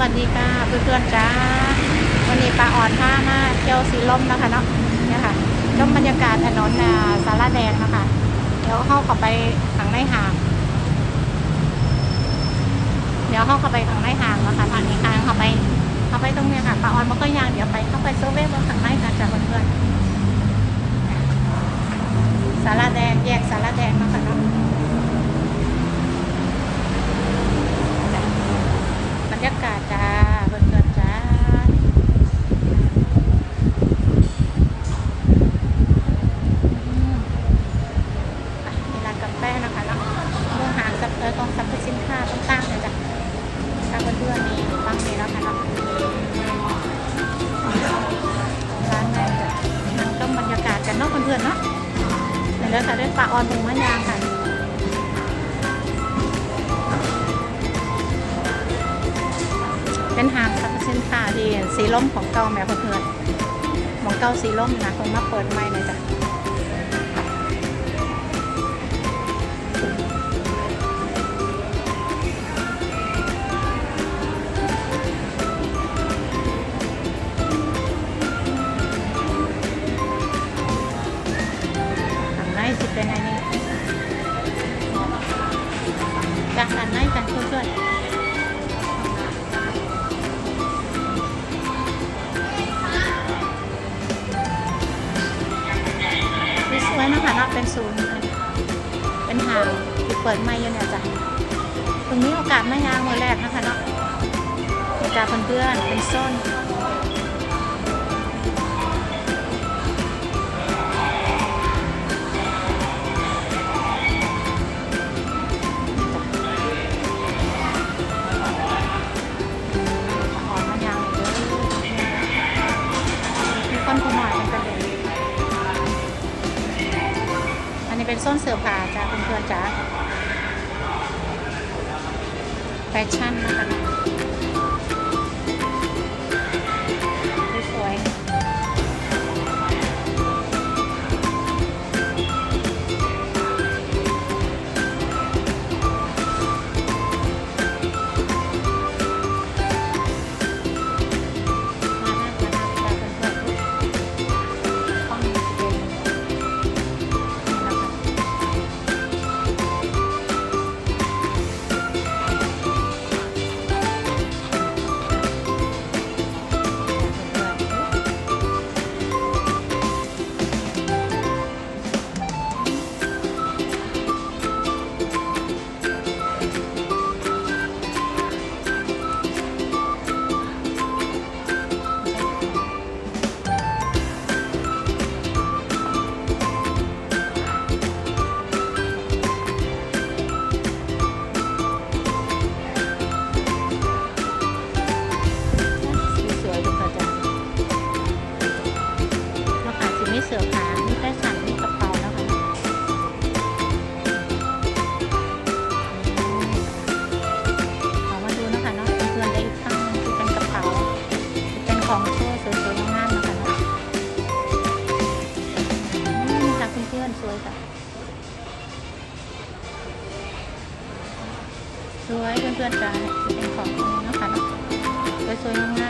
วัสดีค่ะเพื่อนๆจ้าวันนี้ปลาอ่อนผ้ามาเที่ยวสีลมนะคะเนาะเนี่ยค่ะชมบรรยากาศถนนอ่าสาแดงนะคะ เดี๋ยวเข้าเข้าไปข้างในห่าง เดี๋ยวเข้าเข้าไปข้างในห่างนะคะทางนี้ทางเข้าไปเข้าไปตรงเนี้ยค่ะปลาอ่อนมันก็ยางเดี๋ยวไปเข้าไปเซอร์เว่ข้างในกันจ้ะเพื่อนๆสาราแดงแยกสาราแดงนะคะเนาะบรรยากาศ ดี๋ยวเราจะได้ปลาออนหมูมะยางค่ะเป็นหางสรรพสินค้าที่สีล่มของเก่าแม่เพื่อนของเก่าสีล่มนะคนมาเปิดใหม่เลยจ้ะ เป็นศูนย์เป็นห่างที่เปิดไม่อยู่เนี่ยจ้ะตรงนี้โอกาสไม่ยางมือแรกนะคะเนาะโอกาสเพื่อนๆเป็นส้น เพื่อนๆจ้าแฟชั่นนะคะ สว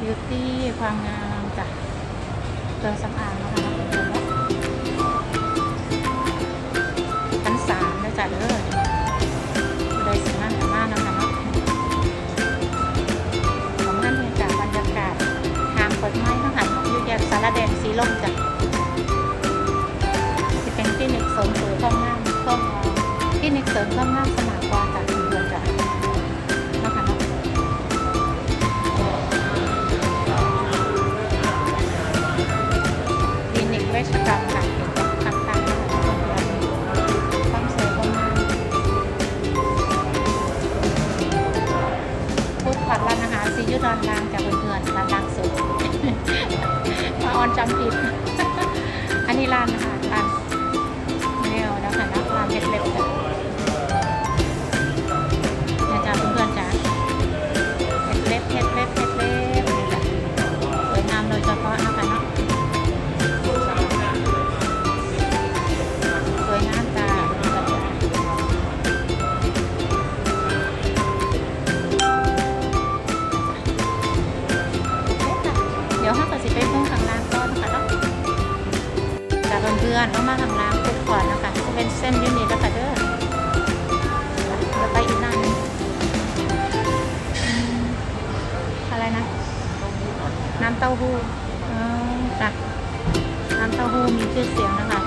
บิวตี้ความงามจ้ะเติมสังสำอางนะคะชั้นสามนะจ๊ะเด้อเลยสำน้าแกมากนะคะเนาะของท่านเพียงจากบรรยากาศทางปิดไม้ข้างหันของยุยาสารแดงสีลมจ้ะจะเป็นที่นิคเสริมสวยความงามความที่นิคเสริมควหน้า Пока-пока. อนมามาข้างล่างเสร็จก่อนนะคะจะเป็นเส้นยืดนี้แล้วค่ะเด้อจวไปอีกนั่นอะไรนะ น้ำเต้าหู้อะน้ำเต้าหู้มีชื่อเสียงนะคะ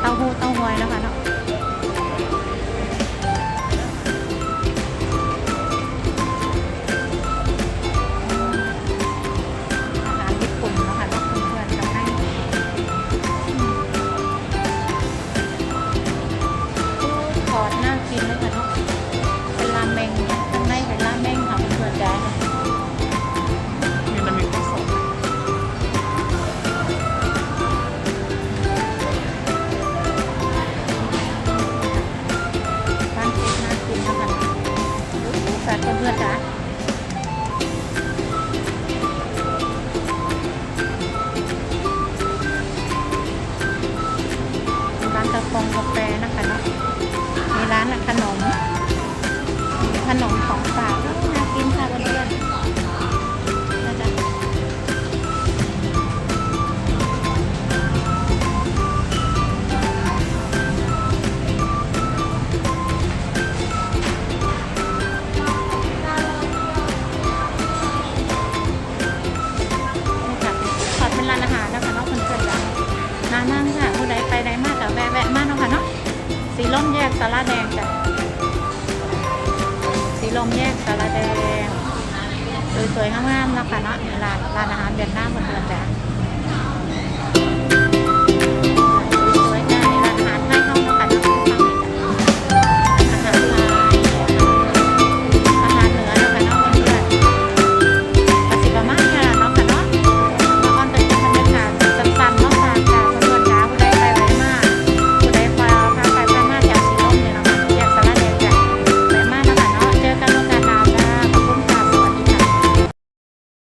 สีลมแยกสาระแดงจ้ะสีลมแยกสาระแดง สวยๆงามๆนะคะเนาะร้านร้านอาหารเวียดนามเหมือนกันจ้ะ